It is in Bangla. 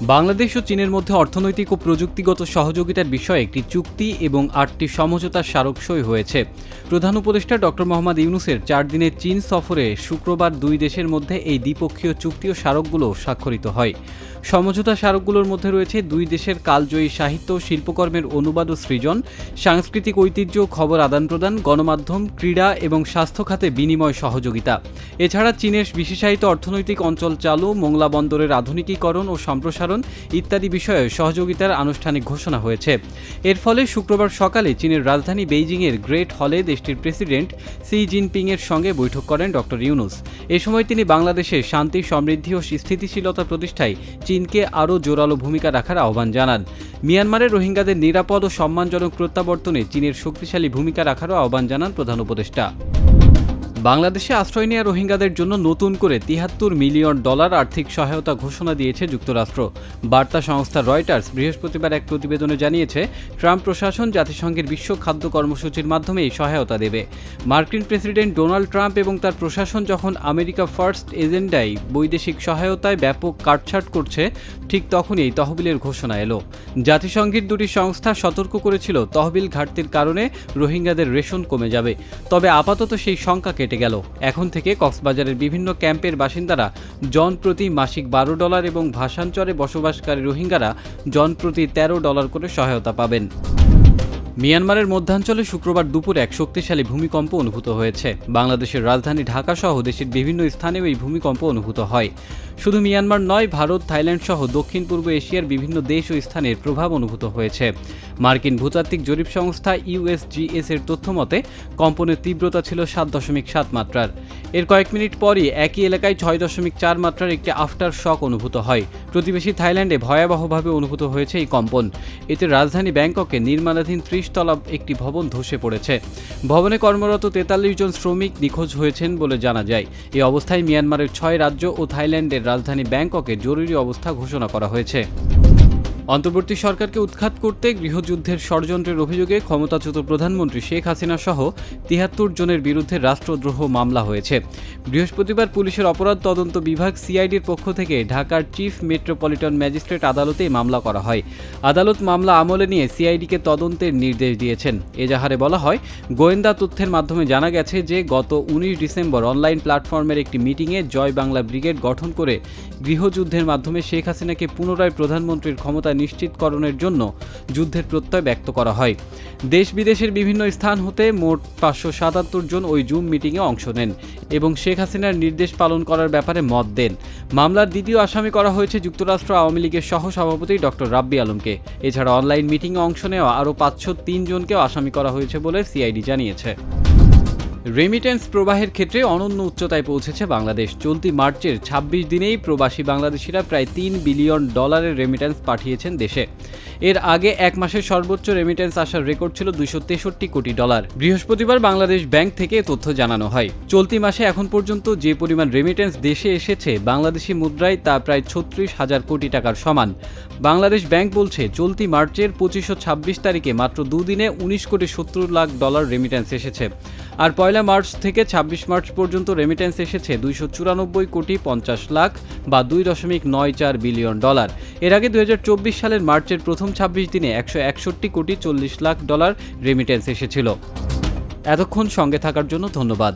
বাংলাদেশ ও চীনের মধ্যে অর্থনৈতিক ও প্রযুক্তিগত সহযোগিতার বিষয়ে একটি চুক্তি এবং আটটি সমঝোতার স্মারক সই হয়েছে। প্রধান উপদেষ্টা ডক্টর মোহাম্মদ ইউনুসের চার দিনের চীন সফরে শুক্রবার দুই দেশের মধ্যে এই দ্বিপক্ষীয় চুক্তি ও স্মারকগুলো স্বাক্ষরিত হয়। সমঝোতা স্মারকগুলোর মধ্যে রয়েছে দুই দেশের কালজয়ী সাহিত্য, শিল্পকর্মের অনুবাদ ও সৃজন, সাংস্কৃতিক ঐতিহ্য, খবর আদান প্রদান গণমাধ্যম, ক্রীড়া এবং স্বাস্থ্য খাতে বিনিময় সহযোগিতা। এছাড়া চীনের বিশেষায়িত অর্থনৈতিক অঞ্চল চালু, মোংলা বন্দরের আধুনিকীকরণ ও সম্প্রসারণ ইত্যাদি বিষয়ে সহযোগিতার আনুষ্ঠানিক ঘোষণা হয়েছে। এর ফলে শুক্রবার সকালে চীনের রাজধানী বেইজিংয়ের গ্রেট হলে দেশটির প্রেসিডেন্ট সি জিনপিংয়ের সঙ্গে বৈঠক করেন ডক্টর ইউনুস। এ সময় তিনি বাংলাদেশে শান্তি, সমৃদ্ধি ও স্থিতিশীলতা প্রতিষ্ঠায় চীনকে আরও জোরালো ভূমিকা রাখার আহ্বান জানান। মিয়ানমারের রোহিঙ্গাদের নিরাপদ ও সম্মানজনক প্রত্যাবর্তনে চীনের শক্তিশালী ভূমিকা রাখারও আহ্বান জানান প্রধান উপদেষ্টা। বাংলাদেশে আশ্রয় নেওয়া রোহিঙ্গাদের জন্য নতুন করে তিহাত্তর মিলিয়ন ডলার আর্থিক সহায়তা ঘোষণা দিয়েছে যুক্তরাষ্ট্র। বার্তা সংস্থা রয়টার্স বৃহস্পতিবার এক প্রতিবেদনে জানিয়েছে, ট্রাম্প প্রশাসন জাতিসংঘের বিশ্ব খাদ্য কর্মসূচির মাধ্যমে এই সহায়তা দেবে। মার্কিন প্রেসিডেন্ট ডোনাল্ড ট্রাম্প এবং তার প্রশাসন যখন আমেরিকা ফার্স্ট এজেন্ডায় বৈদেশিক সহায়তায় ব্যাপক কাটছাট করছে, ঠিক তখনই এই তহবিলের ঘোষণা এলো। জাতিসংঘের দুটি সংস্থা সতর্ক করেছিল, তহবিল ঘাটতির কারণে রোহিঙ্গাদের রেশন কমে যাবে। তবে আপাতত সেই সংখ্যা কেটে গেল। এখন থেকে কক্সবাজারের বিভিন্ন ক্যাম্পের বাসিন্দারা জন প্রতি মাসিক বারো ডলার এবং ভাষাঞ্চরে বসবাসকারী রোহিঙ্গারা জন প্রতি তেরো ডলার করে সহায়তা পাবেন। মিয়ানমারের মধ্যাঞ্চলে শুক্রবার দুপুরে এক শক্তিশালী ভূমিকম্প অনুভূত হয়েছে। বাংলাদেশের রাজধানী ঢাকা সহ দেশের বিভিন্ন স্থানেও এই ভূমিকম্প অনুভূত হয়। শুধু মিয়ানমার নয়, ভারত, থাইল্যান্ড সহ দক্ষিণ পূর্ব এশিয়ার বিভিন্ন দেশ ও স্থানের প্রভাব অনুভূত হয়েছে। মার্কিন ভূতাত্ত্বিক জরিপ সংস্থা ইউএসজিএস এর তথ্য মতে, কম্পনের তীব্রতা ছিল সাত দশমিক সাত মাত্রার। এর কয়েক মিনিট পরই একই এলাকায় ছয় দশমিক চার মাত্রার একটি আফটার শক অনুভূত হয়। প্রতিবেশী থাইল্যান্ডে ভয়াবহভাবে অনুভূত হয়েছে এই কম্পন। এতে রাজধানী ব্যাংককে নির্মাণাধীন ত্রিশ তলা একটি ভবন ধসে পড়েছে। ভবনে কর্মরত তেতাল্লিশ জন শ্রমিক নিখোঁজ হয়েছেন বলে জানা যায়। এই অবস্থায় মিয়ানমারের ছয় রাজ্য ও থাইল্যান্ডের রাজধানী ব্যাংককে জরুরি অবস্থা ঘোষণা করা হয়েছে। অন্তর্বর্তী সরকারকে উৎখাত করতে গৃহযুদ্ধের ষড়যন্ত্রের অভিযোগে ক্ষমতাচ্যুত প্রধানমন্ত্রী শেখ হাসিনা সহ তিহাত্তর জনের বিরুদ্ধে রাষ্ট্রদ্রোহ মামলা হয়েছে। বৃহস্পতিবার পুলিশের অপরাধ তদন্ত বিভাগ সিআইডির পক্ষ থেকে ঢাকার চিফ মেট্রোপলিটন ম্যাজিস্ট্রেট আদালতে মামলা করা হয়। আদালত মামলা আমলে নিয়ে সিআইডিকে তদন্তের নির্দেশ দিয়েছেন। এজাহারে বলা হয়, গোয়েন্দা তথ্যের মাধ্যমে জানা গেছে যে গত উনিশ ডিসেম্বর অনলাইন প্ল্যাটফর্মের একটি মিটিংয়ে জয় বাংলা ব্রিগেড গঠন করে গৃহযুদ্ধের মাধ্যমে শেখ হাসিনাকে পুনরায় প্রধানমন্ত্রীর ক্ষমতা নিশ্চিতকরণের জন্য যুদ্ধের প্রত্যয় ব্যক্ত করা হয়। দেশ বিদেশের বিভিন্ন স্থান হতে মোট পাঁচশো সাতাত্তর জন ওই জুম মিটিংয়ে অংশ নেন এবং শেখ হাসিনার নির্দেশ পালন করার ব্যাপারে মত দেন। মামলার দ্বিতীয় আসামি করা হয়েছে যুক্তরাষ্ট্র আওয়ামী লীগের সহ সভাপতি ডক্টর রাব্বি আলমকে। এছাড়া অনলাইন মিটিংয়ে অংশ নেওয়া আরও পাঁচশো তিন জনকেও আসামি করা হয়েছে বলে সিআইডি জানিয়েছে। রেমিটেন্স প্রবাহের ক্ষেত্রে অনন্য উচ্চতায় পৌঁছেছে বাংলাদেশ। চলতি মার্চের ২৬ দিনেই প্রবাসী বাংলাদেশিরা প্রায় তিন বিলিয়ন ডলারের রেমিটেন্স পাঠিয়েছেন দেশে। এর আগে এক মাসের সর্বোচ্চ রেমিটেন্স আসার রেকর্ড ছিল দুইশো তেষট্টি কোটি ডলার। বৃহস্পতিবার বাংলাদেশ ব্যাংক থেকে তথ্য জানানো হয়। চলতি মাসে এখন পর্যন্ত যে পরিমাণ রেমিটেন্স দেশে এসেছে বাংলাদেশি মুদ্রায় তা প্রায় ছত্রিশ হাজার কোটি টাকার সমান। বাংলাদেশ ব্যাংক বলছে, চলতি মার্চের পঁচিশশো ছাব্বিশ তারিখে মাত্র দুদিনে উনিশ কোটি সত্তর লাখ ডলার রেমিটেন্স এসেছে। আর পয়লা মার্চ থেকে ২৬ মার্চ পর্যন্ত রেমিটেন্স এসেছে দুইশো চুরানব্বই কোটি পঞ্চাশ লাখ বা দুই দশমিক নয় চার বিলিয়ন ডলার। এর আগে দুই হাজার চব্বিশ সালের মার্চের প্রথম ২৬ দিনে একশো একষট্টি কোটি চল্লিশ লাখ ডলার রেমিটেন্স এসেছিল। এতক্ষণ সঙ্গে থাকার জন্য ধন্যবাদ।